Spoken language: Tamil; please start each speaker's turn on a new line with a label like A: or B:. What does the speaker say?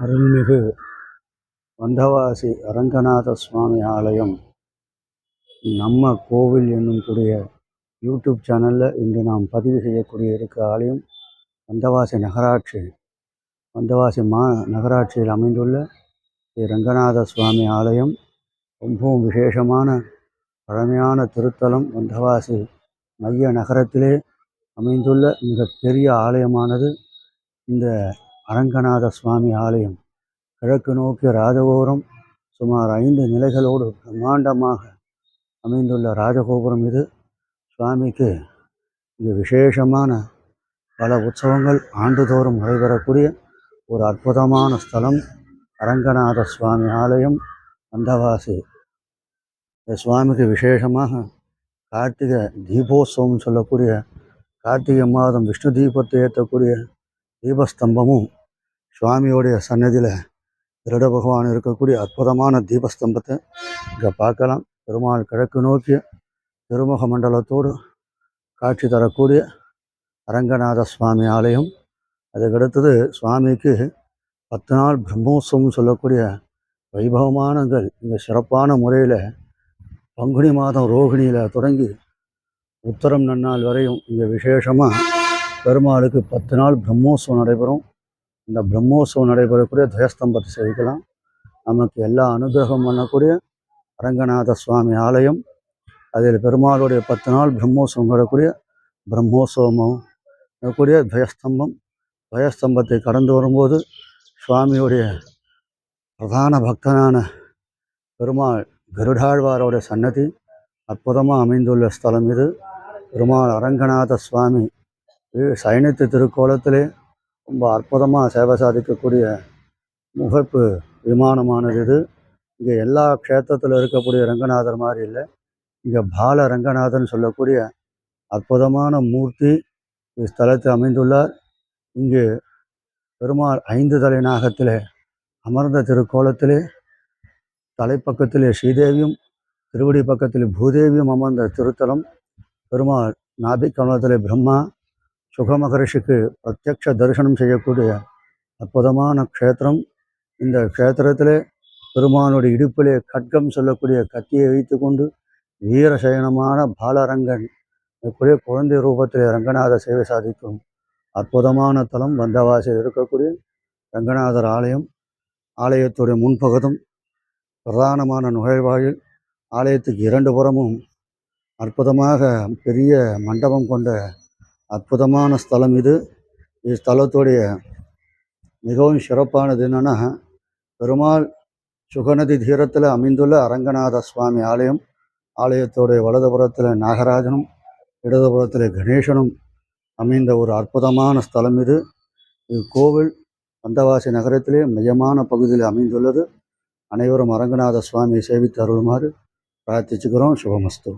A: அருள்மிகு வந்தவாசி அரங்கநாத சுவாமி ஆலயம் நம்ம கோவில் என்னும் கூடிய யூடியூப் சேனலில் இன்று நாம் பதிவு செய்யக்கூடிய இருக்க ஆலயம் வந்தவாசி நகராட்சி. வந்தவாசி மா நகராட்சியில் அமைந்துள்ள ஸ்ரீ ரங்கநாத சுவாமி ஆலயம். ரொம்பவும் விசேஷமான பழமையான திருத்தலம் வந்தவாசி மைய நகரத்திலே அமைந்துள்ள மிக பெரிய ஆலயமானது இந்த அரங்கநாத சுவாமி ஆலயம். கிழக்கு நோக்கிய ராஜகோபுரம் சுமார் ஐந்து நிலைகளோடு பிரம்மாண்டமாக அமைந்துள்ள ராஜகோபுரம் இது. சுவாமிக்கு இது விசேஷமான பல உற்சவங்கள் ஆண்டுதோறும் நடைபெறக்கூடிய ஒரு அற்புதமான ஸ்தலம் அரங்கநாத சுவாமி ஆலயம் அந்தவாசி. இந்த சுவாமிக்கு விசேஷமாக கார்த்திகை தீபோத்சவம் சொல்லக்கூடிய கார்த்திகை மாதம் விஷ்ணு தீபத்தை ஏற்றக்கூடிய தீபஸ்தம்பமும் சுவாமியோடைய சன்னதியில் திருட பகவான் இருக்கக்கூடிய அற்புதமான தீபஸ்தம்பத்தை இங்கே பார்க்கலாம். பெருமாள் கிழக்கு நோக்கிய திருமுக மண்டலத்தோடு காட்சி தரக்கூடிய அரங்கநாத சுவாமி ஆலயம். அதுக்கடுத்தது சுவாமிக்கு பத்து நாள் பிரம்மோத்சவம் சொல்லக்கூடிய வைபவமானங்கள். இங்கே சிறப்பான முறையில் பங்குனி மாதம் ரோகிணியில் தொடங்கி உத்தரம் நன்னாள் வரையும் இங்கே விசேஷமாக பெருமாளுக்கு பத்து நாள் பிரம்மோத்சவம் நடைபெறும். இந்த பிரம்மோற்சவம் நடைபெறக்கூடிய துவயஸ்தம்பத்தை சேவிக்கலாம் நமக்கு எல்லா அனுகிரகம் பண்ணக்கூடிய அரங்கநாத சுவாமி ஆலயம். அதில் பெருமாளுடைய பத்து நாள் பிரம்மோற்சவம் வரக்கூடிய பிரம்மோற்சவமும் கூடிய துவயஸ்தம்பம் துவயஸ்தம்பத்தை கடந்து வரும்போது சுவாமியுடைய பிரதான பக்தனான பெருமாள் கருடாழ்வாரோடைய சன்னதி அற்புதமாக அமைந்துள்ள ஸ்தலம் இது. பெருமாள் அரங்கநாத சுவாமி சைனித்து திருக்கோலத்திலே ரொம்ப அற்புதமாக சேவை சாதிக்கக்கூடிய முகப்பு விமானமானது இது. இங்கே எல்லா க்ஷேத்திரத்தில் இருக்கக்கூடிய ரங்கநாதர் மாதிரி இல்லை. இங்கே பால ரங்கநாதன் சொல்லக்கூடிய அற்புதமான மூர்த்தி இஸ்தலத்தில் அமைந்துள்ளார். இங்கு பெருமாள் ஐந்து தலை நாகத்திலே அமர்ந்த திருக்கோலத்திலே தலைப்பக்கத்திலே ஸ்ரீதேவியும் திருவடி பக்கத்தில் பூதேவியும் அமர்ந்த திருத்தலம். பெருமாள் நாபிக் கமலத்திலே பிரம்மா சுகமகரிஷிக்கு பிரத்யக்ஷ தரிசனம் செய்யக்கூடிய அற்புதமான க்ஷேத்திரம். இந்த க்ஷேத்திரத்தில் பெருமானுடைய இடுப்பிலே கட்கம் சொல்லக்கூடிய கத்தியை வைத்துக்கொண்டு வீரசயனமான பாலரங்கன் இப்படியே குழந்தை ரூபத்திலே ரங்கநாத சேவை சாதிக்கும் அற்புதமான தலம் வந்தவாசியில் இருக்கக்கூடிய ரங்கநாதர் ஆலயம் ஆலயத்துடைய முன்பகுதும் பிரதானமான நுழைவாயில் ஆலயத்துக்கு இரண்டு புறமும் அற்புதமாக பெரிய மண்டபம் கொண்ட அற்புதமான ஸ்தலம் இது. இஸ்தலத்துடைய மிகவும் சிறப்பானது என்னென்னா பெருமாள் சுகநதி தீரத்தில் அமைந்துள்ள அரங்கநாத சுவாமி ஆலயம் ஆலயத்துடைய வலதுபுறத்தில் நாகராஜனும் இடதுபுறத்தில் கணேசனும் அமைந்த ஒரு அற்புதமான ஸ்தலம் இது. இக்கோவில் வந்தவாசி நகரத்திலே மையமான பகுதியில் அமைந்துள்ளது. அனைவரும் அரங்கநாத சுவாமியை சேவித்து அருளுமாறு பிரார்த்திச்சுக்கிறோம். சுபமஸ்து.